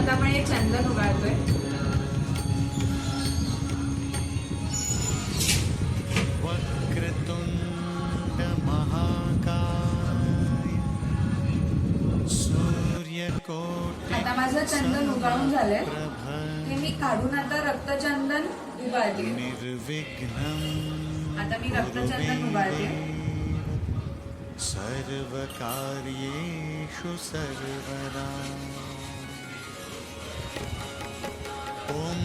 आता मग एक चंदन उगाळतोय. आता माझं चंदन उगाळून झालंय. ते मी काढून आता रक्तचंदन उगाळते. आता मी रक्तचंदन उगाळते. सर्वकार्येषु सर्वदा.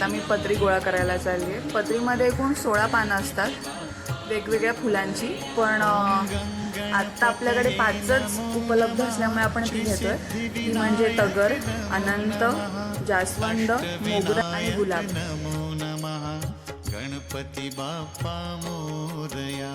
आता मी पत्री गोळा करायला चालली आहे. पत्रीमध्ये एकूण सोळा पानं असतात वेगवेगळ्या फुलांची. पण आत्ता आपल्याकडे पाचच उपलब्ध असल्यामुळे आपण ती घेतोय. ती म्हणजे तगर अनंत जास्वंद मोगरा आणि गुलाब. नमो नमः गणपती बाप्पा मोरया.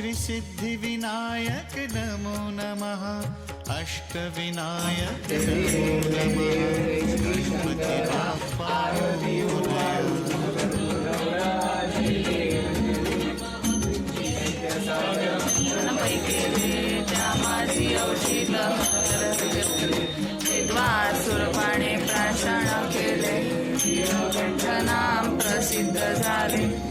श्रीसिद्धिविनायक नमो नमः। अष्टविनायक नमो। नमः गणपति सुरपाणे प्राशन केले प्रसिद्ध झाले